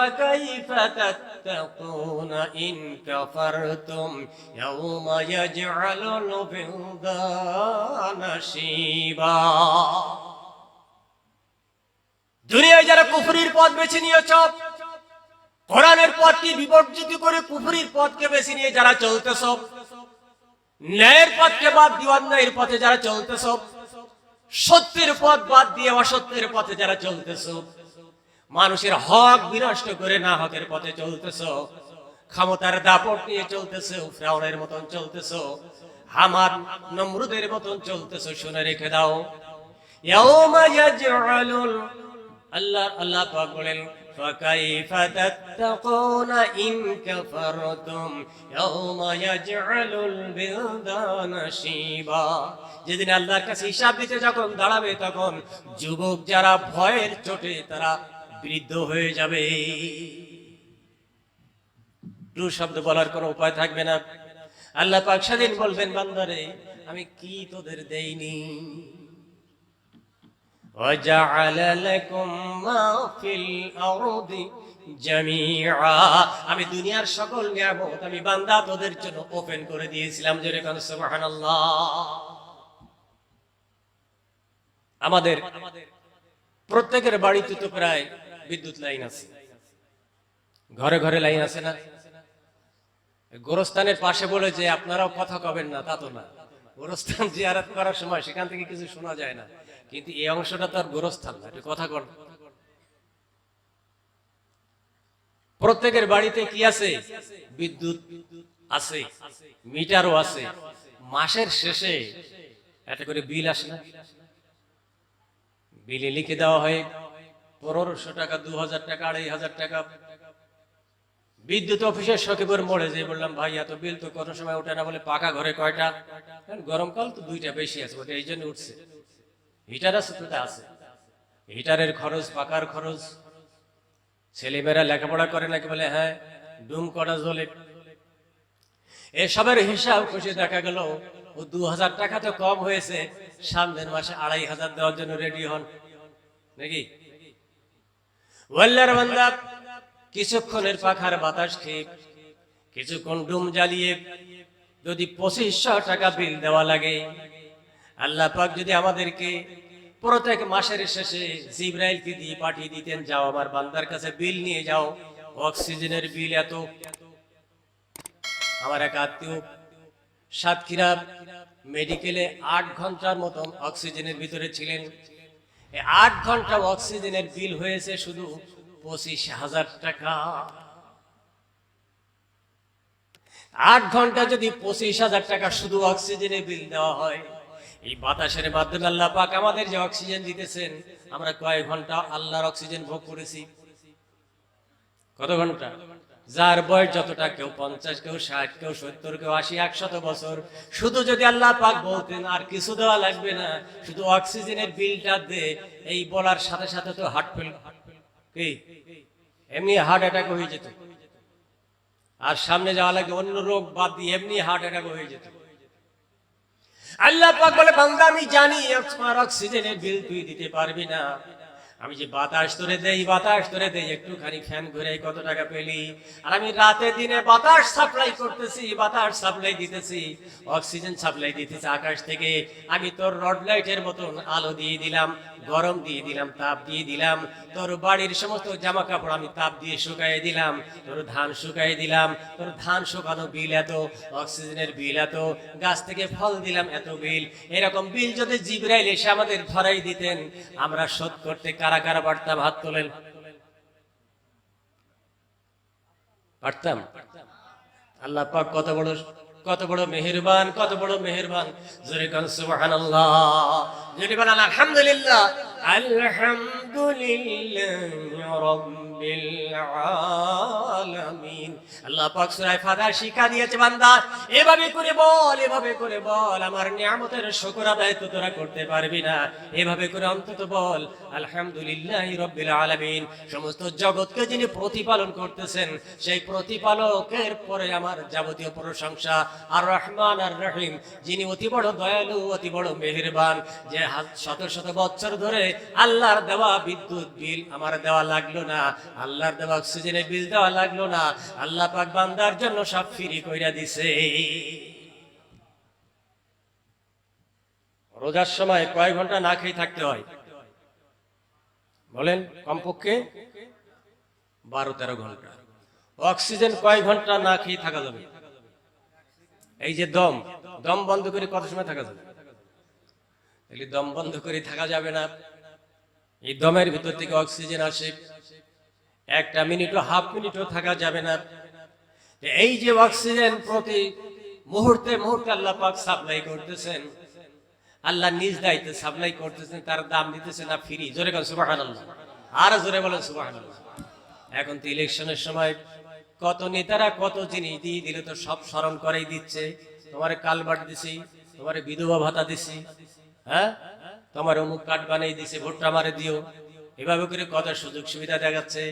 فكيف تتقون إن كفرتم يوم يجعل البلدان شيبا দুনিয়ায় যারা কুফরির পথ বেছে নিয়েছ কোরআনের পথকে বিবর্জিত করে কুফরির পথকে বেছে নিয়ে যারা চলতেছ ন্যায়ের পথকে বাদ দিয়ে অন্যায়ের পথে যারা চলতেছ সত্যের পথ বাদ দিয়ে অসত্যের পথে যারা চলতেছ মানুষের হক বিনষ্ট করে না হকের পথে চলতেছ ক্ষমতার দাপট নিয়ে চলতেছ ফ্রাউনের মতন চলতেছ হামার নমরুদের মতন চলতেছ শুনে রেখে দাও ইয়াউমা ইয়াজআলুল আল্লাহ আল্লাহ পাক বলেন فكيف تتقون إن كفرتم يوم يجعل البلدان شيبا যেদিন আল্লাহর কাছে হিসাব দিতে যখন দাঁড়াবে তখন যুবক যারা ভয়ের চোটে তারা বৃদ্ধ হয়ে যাবে। টু শব্দ বলার কোনো উপায় থাকবে না। আল্লাহ পাক স্বাধীন বলবেন, বান্দারে, আমি কি তোদের দেইনি? আমি দুনিয়ার সকল নিয়ামত আমি বান্দা তোদের জন্য ওপেন করে দিয়েছিলাম যে আমাদের প্রত্যেকের বাড়িতে তো প্রায় বিদ্যুৎ লাইন আছে। ঘরে ঘরে লাইন আছে না? গোরস্থানের পাশে বলে যে, আপনারাও কথা কবেন না, তা তো না। গোরস্থান জিয়ারত করার সময় সেখান থেকে কিছু শোনা যায় না। কিন্তু এই অংশটা তো আর গোরস্থান না, একটু কথা কর প্রত্যেকের বাড়িতে কি আছে? বিদ্যুৎ আছে, মিটারও আছে। মাসের শেষে একটা করে বিল আসে না? বিলে লিখে দেওয়া হয় পনেরোশো টাকা দু হাজার টাকা, আড়াই হাজার টাকা। বিদ্যুৎ অফিসের সকিবের মোড়ে যে বললাম, ভাই, এত বিল তো কোনো সময় ওঠে না বলে পাকা ঘরে কয়টা? গরমকাল তো দুইটা বেশি আছে বলে এই জন্য উঠছে। হিটার আছে তো আছে। হিটারের খরচ, পাকার খরচ। ছেলেমেয়েরা লেখাপড়া করে নাকি বলে হ্যাঁ ডুম করা জ্বলে এসবের হিসাব খুশি দেখা গেল, ও দু হাজার টাকা তো কম হয়েছে, সামনের মাসে আড়াই হাজার দেওয়ার জন্য রেডি হন। নাকি? কিছুক্ষণের পাখার বাতাস খেয়ে, কিছুক্ষণ ডুম জ্বালিয়ে, যদি পঁচিশশো টাকা বিল দেওয়া লাগে, আল্লাহ পাক যদি আমাদেরকে প্রত্যেক মাসের শেষে জিব্রাইলকে দিয়ে পাঠিয়ে দিতেন, যাও আমার বান্দার কাছে বিল নিয়ে যাও, অক্সিজেনের বিল এত। আমার এক আত্মীয় সাতক্ষীরা মেডিকেলে আট ঘণ্টার মতন অক্সিজেনের ভিতরে ছিলেন। আট ঘণ্টা অক্সিজেনের বিল হয়েছে শুধু পঁচিশ হাজার টাকা। আট ঘণ্টা যদি পঁচিশ হাজার টাকা শুধু অক্সিজেনের বিল দেওয়া হয়, এই বাতাসের মাধ্যমে আল্লাহ পাক আমাদের যে অক্সিজেন দিতেছেন, আমরা কয়েক ঘণ্টা আল্লাহর অক্সিজেন ভোগ করেছি। কত ঘণ্টা? যার বয়স যতটা কেউ পঞ্চাশ, কেউ ষাট, কেউ সত্তর, কেউ আশি, একশত বছর, শুধু যদি আল্লাহ পাক বলতেন আর কিছু দেওয়া লাগবে না, শুধু অক্সিজেনের বিলটা দে, এই বলার সাথে সাথে তো হার্ট ফেল এমনি হার্ট অ্যাটাক হয়ে যেত। আর সামনে যাওয়া লাগে অন্য রোগ বাদ দিয়ে এমনি হার্ট অ্যাটাক হয়ে যেত। আল্লাহ পাক বলে, বান্দা, আমি জানি অক্সিজেনের বিল তুই দিতে পারবি না। আমি যে বাতাস তোরে দেই, বাতাস তোরে দেই, একটুখানি ফ্যান ঘুরে কত টাকা পেলি? আর আমি রাতে দিনে বাতাস সাপ্লাই করতেছি, বাতাস সাপ্লাই দিতেছি অক্সিজেন সাপ্লাই দিতেছি আকাশ থেকে। আমি তোর রড লাইটের মতন আলো দিয়ে দিলাম, গরম দিয়ে দিলাম, তাপ দিয়ে দিলাম। তোর বাড়ির সমস্ত জামা কাপড় আমি তাপ দিয়ে শুকাই দিলাম, তোর ধান শুকাই দিলাম, তোর ধান শুকানো বিল এত অক্সিজেনের বিল এত, গাছ থেকে ফল দিলাম এত বিল। এরকম বিল যদি জিবরাইল এসে আমাদের ধরাই দিতেন, আমরা শোধ করতে কারা কারা কারা পারতাম হাত তোলেন? পারতাম? আল্লাহ পাক কত বড় কত বড় মেহেরবান, কত বড় মেহেরবান। জোরে কান আলহামদুলিল্লাহ। আলহামদুলিল্লাহ রাব্বিল আলামিন। আল্লাহ পাক সূরা ফাতিহা শিক্ষা দিয়েছে, বান্দা। এভাবে করে বল, এভাবে করে বল, আমার নিয়ামতের শুকর আদায় তো তোরা করতে পারবি না। এভাবে করে অন্তত বল, আলহামদুলিল্লাহ রাব্বিল আলামিন। সমস্ত জগৎকে যিনি প্রতিপালন করতেছেন, সেই প্রতিপালকের পরে আমার যাবতীয় প্রশংসা। আর রহমান আর রহিম, যিনি অতি বড় দয়ালু, অতি বড় মেহেরবান, যে শত শত বছর ধরে আল্লাহর দেওয়া বিদ্যুৎ বিল আমার দেওয়া লাগল না, আল্লাহর দেওয়া অক্সিজেনের বিল দেওয়া লাগল না, আল্লাহ পাক বান্দার জন্য সব ফ্রি কইরা দিছে। রোজার সময় কয় ঘণ্টা না খেয়ে থাকতে হয়? বলেন, কমপক্ষে বারো তেরো ঘণ্টা। অক্সিজেন কয় ঘণ্টা না খেয়ে থাকা যাবে? এই যে দম দম বন্ধ করে কত সময় থাকা যাবে? দম বন্ধ করে থাকা যাবে না। এই দমের ভিতর থেকে অক্সিজেন আসে। একটা মিনিটও, হাফ মিনিটও থাকা যাবে না। এই যে অক্সিজেন প্রতি মুহূর্তে মুহূর্তে আল্লাহ পাক সাপ্লাই করতেছেন, আল্লাহ নিজ দায়িত্বে সাপ্লাই করতেছেন, তার দাম দিতেছেন না, ফ্রি। জোরে করেন সুবাহ আর জোরে বলেন সুবাহ এখন তো ইলেকশনের সময় কত নেতারা কত জিনিস দিয়ে দিলে, তো সব স্মরণ করেই দিচ্ছে। তোমার কালবাট দিছি, তোমার বিধবা ভাতা দিছি হ্যাঁ? তোমার অমুক কার্ড বানিয়ে দিছে, ভোটটা মারে দিও। এভাবে করে কত সুযোগ সুবিধা দেখাচ্ছে।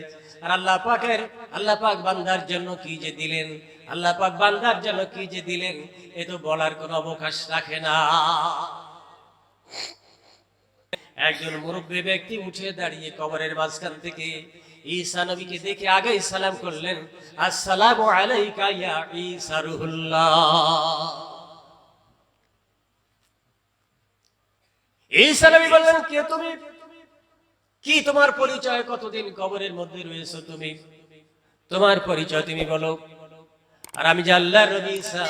আর আল্লাহ পাকের, আল্লাহ পাক বান্দার জন্য কি যে দিলেন? আল্লাহ পাক বান্দার জন্য কি যে দিলেন? এ তো বলার কোনো অবকাশ রাখে না। একজন মুরব্বী ব্যক্তি উঠে দাঁড়িয়ে কবরের মাঝখান থেকে ঈসা নবীকে দেখে আগে সালাম করলেন, আসসালামু আলাইকা ইয়া ঈসা রুহুল্লাহ। নবী বললেন কে তুমি? কি তোমার পরিচয়? কতদিন কবরের মধ্যে রয়েছো তুমি? তোমার পরিচয় তুমি বলো। আর আমি যে আল্লাহর নবী ঈসা,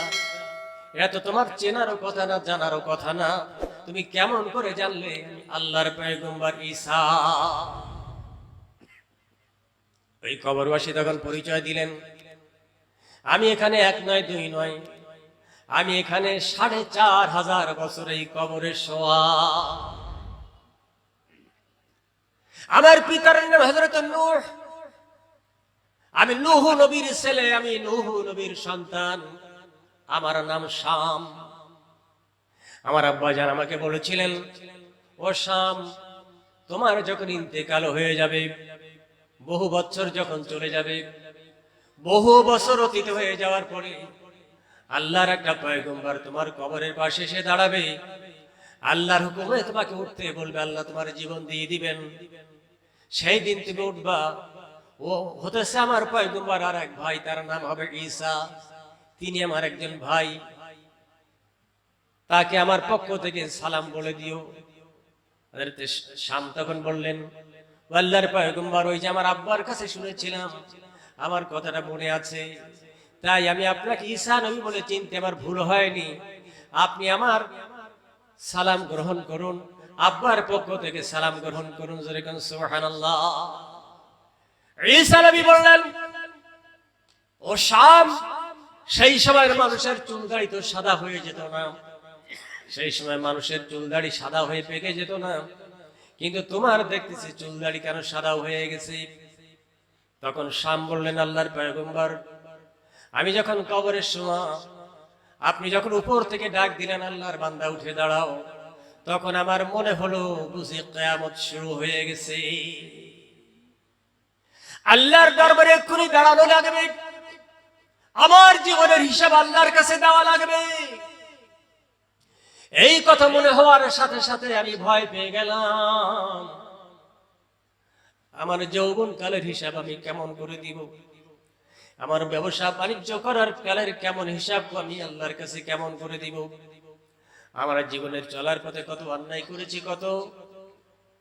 এটা তো তোমার চেনারও কথা না, জানারও কথা না। তুমি কেমন করে জানলে আল্লাহর পয়গম্বর ঈসা? ওই কবরবাসী তখন পরিচয় দিলেন। আমি এখানে এক নয়, দুই নয় আমি এখানে সাড়ে চার হাজার বছর এই কবরে শোয়া। আমার পিতার নাম হজরত নূহ। আমি নুহু নবীর ছেলে, আমি নুহু নবীর সন্তান। আমার নাম শাম। আমার আব্বাজান আমাকে বলেছিলেন, ও শাম, তোমার যখন ইন্তেকাল হয়ে যাবে, বহু বছর যখন চলে যাবে, বহু বছর অতীত হয়ে যাওয়ার পরে আল্লাহর একটা পয়গম্বর তোমার কবরের পাশে এসে দাঁড়াবে। আল্লাহর হুকুমে তোমাকে উঠতে বলবে, আল্লাহ তোমার জীবন দিয়ে দিবেন। সেই দিন তুমি উঠবা। ও, হতেছে আমার পয়গম্বর আর এক ভাই, তার নাম হবে ঈসা। তিনি আমার একজন ভাই। তাকে আমার পক্ষ থেকে সালাম বলে দিও। শাম তখন বললেন, আল্লাহর পয়গম্বর, ওই যে আমার আব্বার কাছে শুনেছিলাম, আমার কথাটা মনে আছে। তাই আমি আপনাকে ঈসা নবী বলে চিনতে আমার ভুল হয়নি। আপনি আমার সালাম গ্রহণ করুন, আব্বার পক্ষ থেকে সালাম গ্রহণ করুন, জোরে কোন, সুবহানাল্লাহ। ঈসা নবী বললেন, ও শাম, সেই সময়ের মানুষের চুল দাড়ি তো সাদা হয়ে যেত না। সেই সময় মানুষের চুল দাড়ি সাদা হয়ে পেকে যেত না। কিন্তু তোমার দেখতেছি চুল দাড়ি কেন সাদা হয়ে গেছে? তখন শাম বললেন, আল্লাহর পয়গম্বর আমি যখন কবরের সময়, আপনি যখন উপর থেকে ডাক দিলেন, আল্লাহর বান্দা উঠে দাঁড়াও, তখন আমার মনে হলো, বুঝি কেয়ামত শুরু হয়ে গেছে। আল্লাহর দরবারে এক্ষুনি দাঁড়ানো লাগবে। আমার জীবনের হিসাব আল্লাহর কাছে দেওয়া লাগবে। এই কথা মনে হওয়ার সাথে সাথে আমি ভয় পেয়ে গেলাম। আমার যৌবন কালের হিসাব আমি কেমন করে দিব? আমার ব্যবসা বাণিজ্য করার কালের কেমন হিসাব আমি আল্লাহর কাছে কেমন করে দিব? আমার জীবনের চলার পথে কত অন্যায় করেছি, কত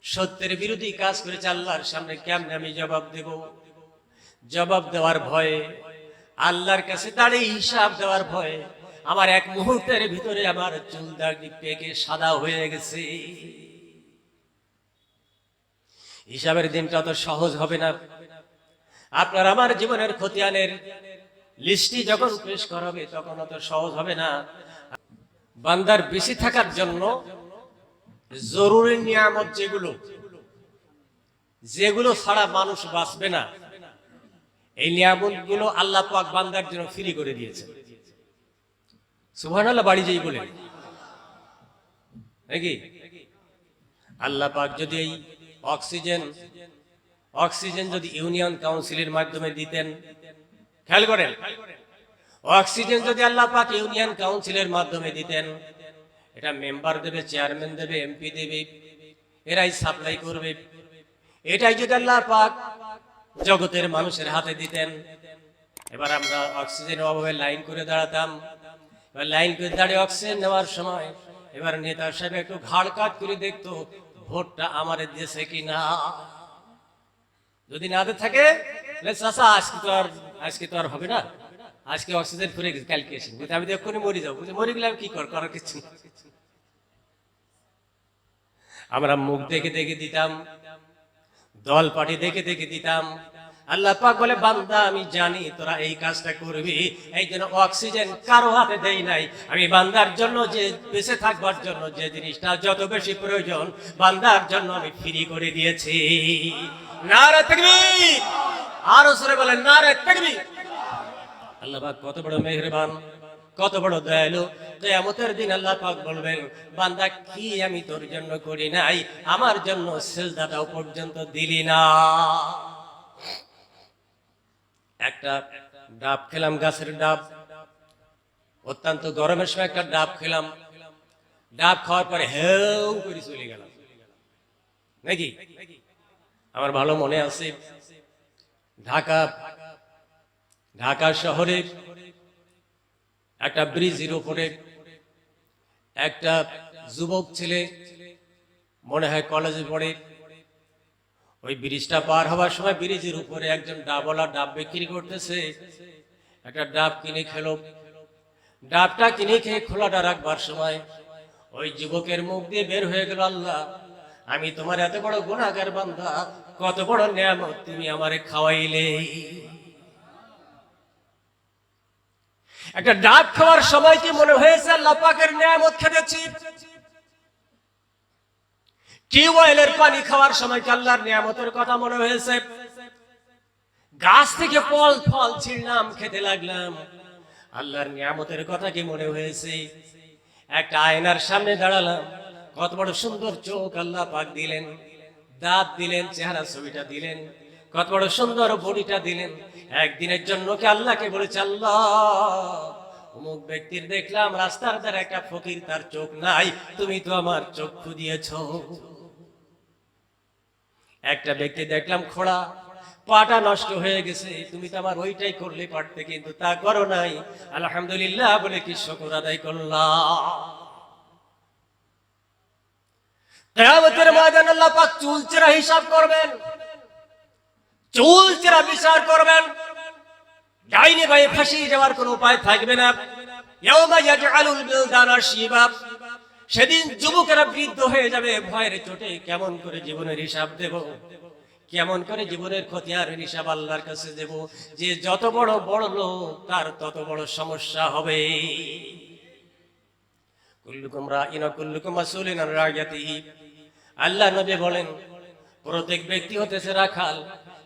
সত্যের বিরোধী কাজ করেছে, আল্লাহর সামনে কেমনে আমি জবাব দেব? জবাব দেওয়ার ভয়ে, আল্লাহর কাছে দাঁড়িয়ে হিসাব দেওয়ার ভয়ে, আমার এক মুহূর্তের ভিতরে আমার চুল দাড়ি পেকে সাদা হয়ে গেছে। হিসাবের দিনটা অত সহজ হবে না। আপনার আমার জীবনের খতিয়ানের লিস্টটি যখন পেশ করা হবে, তখন অত সহজ হবে না। বান্দার বেশি থাকার জন্য জরুরি নিয়ামত যেগুলো যেগুলো ছাড়া মানুষ বাঁচবে না, এই নিয়ামতগুলো আল্লাহ পাক বান্দার জন্য ফ্রি করে দিয়েছে। সুবহানাল্লাহ, বাড়ি যেই বলে। নাকি? আল্লাহ পাক যদি এই অক্সিজেন অক্সিজেন যদি ইউনিয়ন কাউন্সিলের মাধ্যমে দিতেন, খেয়াল করেন, অক্সিজেন যদি আল্লাহ পাক ইউনিয়ন কাউন্সিলের মাধ্যমে দিতেন, এটা মেম্বার দেবে, চেয়ারম্যান দেবে, এমপি দেবে, এরাই সাপ্লাই করবে। এটাই যদি আল্লাহ পাক জগতের মানুষের হাতে দিতেন, এবার আমরা অক্সিজেনের অভাবে লাইন করে দাঁড়াতাম। এবার লাইন করে দাঁড়িয়ে অক্সিজেন নেওয়ার সময় এবার নেতা সাহেব একটু ঘাড় কাট করে দেখতো, ভোটটা আমার দিয়েছে কিনা। যদি না থাকে আজকে তো আর আজকে তো আর হবে না। আজকে অক্সিজেন ফুরে গেছে কালকে এসে। আমি তো এক্ষুনি মরে যাব। মরে গেলে আমি কি কর করার কিছু আমরা মুখ দেখে দেখে দিতাম, দল পার্টি দেখে দেখে দিতাম। আল্লাহ পাক বলে, বান্দা, আমি জানি তোরা এই কাজটা করবি, এই জন্য অক্সিজেন কারও হাতে দেই নাই। আমি বান্দার জন্য যে বেঁচে থাকবার জন্য যে জিনিসটা যত বেশি প্রয়োজন, বান্দার জন্য আমি ফ্রি করে দিয়েছি। কত বড় কত বড় দয়ালু। কেয়ামতের দিন আল্লাহ পাক বলবেন, বান্দা, কি আমি তোর জন্য করি নাই? আমার জন্য সেজদাটাও পর্যন্ত দিলি না। একটা ডাব খেলাম, গাছের ডাব। অত্যন্ত গরমের সময় একটা ডাব খেলাম। ডাব খাওয়ার পরে হেউ করে চলে গেলাম। নাকি? আমার ভালো মনে আছে। ঢাকা ঢাকা শহরে একটা ব্রিজের উপরে একটা যুবক ছেলে মনে হয় কলেজে পড়ে। ওই ব্রিজটা পার হওয়ার সময় ব্রিজের উপরে একজন ডাবলা ডাব বিক্রি করতেছে। একটা ডাব কিনে খেলো। ডাবটা কিনে খেয়ে খোলাটা রাখবার সময় ওই যুবকের মুখ দিয়ে বের হয়ে গেল আল্লাহ। আমি তোমার এত বড় গুণাগার বান্দা কত বড় নিয়ামত তুমি আমারে খাওয়াইলে। একটা ডাব খাওয়ার সময় কি মনে হয়েছে, আল্লাহ পাকের নিয়ামত খেতেছি টিউবওয়েলের পানি খাওয়ার সময় কি আল্লাহর নিয়ামতের কথা মনে হয়েছে? গাছ থেকে ফল ফল ছিঁড়লাম, খেতে লাগলাম। আল্লাহর নিয়ামতের কথা কি মনে হয়েছে? একটা আয়নার সামনে দাঁড়ালাম। কত বড় সুন্দর চোখ আল্লাহ পাক দিলেন। দাঁত দিলেন চেহারা ছবিটা দিলেন। কত বড় সুন্দর বডিটা দিলেন। একদিনের জন্য কি আল্লাহকে বলেছে, আল্লাহ, অমুক ব্যক্তির দেখলাম রাস্তার ধারে একটা ফকির, তার চোখ নাই, তুমি তো আমার চক্ষু দিয়েছ একটা ব্যক্তি দেখলাম খোড়া, পাটা নষ্ট হয়ে গেছে। তুমি তো আমার ওইটাই করলে পারতে, কিন্তু তা করো নাই। আলহামদুলিল্লাহ বলে কি শকর আদায় করলাম? কেয়ামতের ময়দান আল্লাহ পাক চুলচেরা হিসাব করবেন। চুলচেরা বিচার করবেন। ডাইনি ভাই ফাঁসিয়ে যাওয়ার কোনো উপায় থাকবে না। সেদিন যুবকেরা বৃদ্ধ হয়ে যাবে, ভয়ের চোটে কেমন করে জীবনের হিসাব দেব? কেমন করে জীবনের ক্ষতি আর হিসাব আল্লাহর কাছে দেব? যে যত বড় বড় লোক, তার তত বড় সমস্যা হবে। কুল্লুকুম রাইন কুল্লুকুম মাসউলিন আন রাইয়াতিহি আল্লাহ নবী বলেন, প্রত্যেক ব্যক্তি হতেছে রাখাল,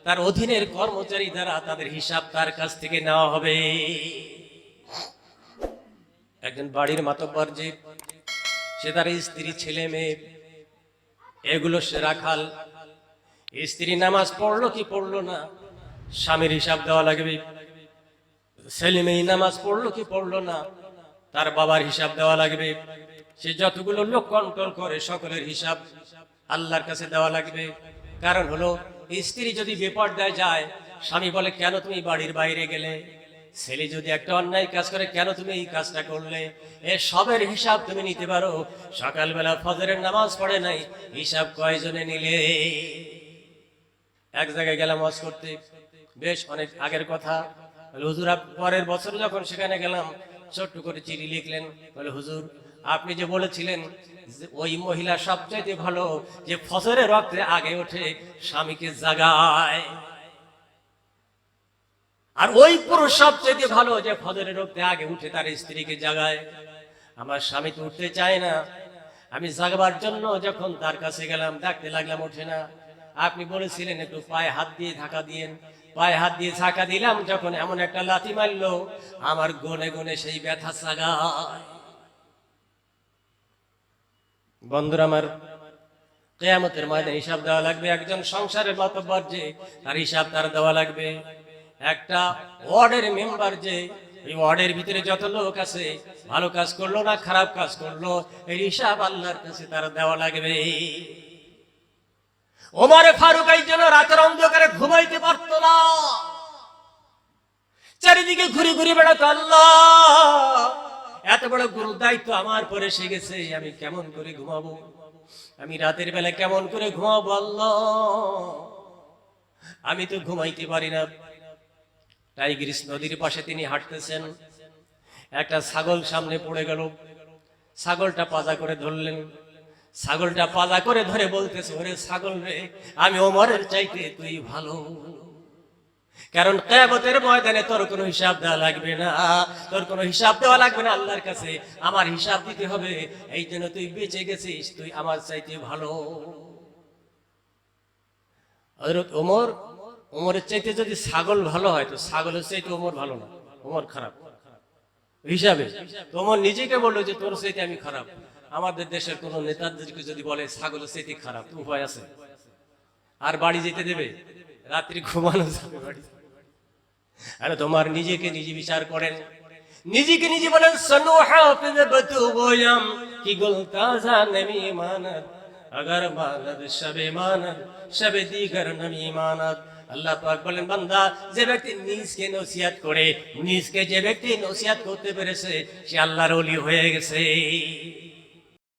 তার অধীনের কর্মচারী দ্বারা তাদের হিসাব তার কাছ থেকে নেওয়া হবে। একজন বাড়ির মাতব্বর যে, সে তার স্ত্রী, ছেলে, মেয়ে, এগুলো সে রাখাল। স্ত্রী নামাজ পড়ল কি পড়ল না, স্বামীর হিসাব দেওয়া লাগবে। ছেলে মেয়ে নামাজ পড়ল কি পড়ল না, তার বাবার হিসাব দেওয়া লাগবে। সে যতগুলো লোক কন্ট্রোল করে, সকলের হিসাব আল্লাহর কাছে দেওয়া লাগবে। কারণ হলো স্ত্রী যদি বেপর্দায় যায়, স্বামী বলে, কেন তুমি বাড়ির বাইরে গেলে? ছেলে যদি একটা অন্যায় কাজ করে, কেন তুমি এই কাজটা করলে? এ সবের হিসাব তুমি নিতে পারো। সকালবেলা ফজরের নামাজ পড়ে নাই, হিসাব কয়জনে নিলে? এক জায়গায় গেলাম ওয়াজ করতে। বেশ অনেক আগের কথা। হুজুর পরের বছর যখন সেখানে গেলাম, ছোট্ট করে চিঠি লিখলেন। বলে, হুজুর আপনি যে বলেছিলেন ওই মহিলা সবচাইতে ভালো যে ফসরের রক্তে আগে ওঠে স্বামীকে জাগায়। আর ওই পুরুষ সবচেয়ে ভালো যে ফজরের রক্তে আগে উঠে তার স্ত্রীকে জাগায়। আমার স্বামী তো উঠতে চায় না। আমি জাগবার জন্য যখন তার কাছে গেলাম, ডাকতে লাগলাম, ওঠে না। আপনি বলেছিলেন, একটু পায়ে হাত দিয়ে ধাক্কা দিয়েন। পায়ে হাত দিয়ে ধাক্কা দিলাম, যখন এমন একটা লাথি মারলো, আমার গনে গনে সেই ব্যথা জাগায়। বন্ধুরা আমার কেয়ামতের ময়দানে হিসাব দেওয়া লাগবে, একজন সংসারের মাতব্বর যে, তার হিসাব তার দেওয়া লাগবে। একটা ওয়ার্ডের মেম্বার যে, এই ওয়ার্ডের ভিতরে যত লোক আছে, ভালো কাজ করল না খারাপ কাজ করল এই হিসাব আল্লাহর কাছে তার দেওয়া লাগবে। ওমর ফারুক এই জন্য রাতের অন্ধকারে ঘুমাইতে পারত না। চারিদিকে ঘুরে ঘুরে বেড়াতো আল্লাহ। এত বড় গুরু দায়িত্ব আমার পরে এসে গেছে, আমি কেমন করে ঘুমাবো? আমি রাতের বেলা কেমন করে ঘুমাবো আল্লাহ? আমি তো ঘুমাইতে পারি না। টাইগ্রিস নদীর পাশে তিনি হাঁটতেছেন। একটা ছাগল সামনে পড়ে গেল। ছাগলটা পাজা করে ধরলেন। ছাগলটা পাজা করে ধরে বলতেছে, ওরে ছাগল রে, আমি ওমরের চাইতে তুই ভালো। কারণ কেয়ামতের ময়দানে তোর কোনো হিসাব দেওয়া লাগবে না। তোর কোনো হিসাব দেওয়া লাগবে না আল্লাহর কাছে। আমার হিসাব দিতে হবে। এই জন্য তুই বেঁচে গেছিস, তুই আমার চাইতে ভালো। ওমর, ওমরের চাইতে যদি ছাগল ভালো হয়, তো ছাগলের চাইতে ওমর ভালো না। ওমর খারাপ। হিসাবে। তোমার নিজেকে বলল যে, তোর চাইতে আমি খারাপ। আমাদের দেশের কোন নেতাদেরকে যদি বলে, ছাগলের চাইতে খারাপ উপায় আছে। আর বাড়ি যেতে দেবে? রাত্রি ঘুমানো আরে তোমার নিজেকে নিজে বিচার করেন। নিজেকে নিজে বলেন, সনু কি গুল তাজা নবী মানত, আগর মানত শবে মানত, শবে দিগর নবী মানত। আল্লাহ পাক বলেন, বান্দা, যে ব্যক্তি নিজকে নসিহত করে, নিজকে যে ব্যক্তি নসিহত করতে পেরেছে, সে আল্লাহর ওলি হয়ে গেছে।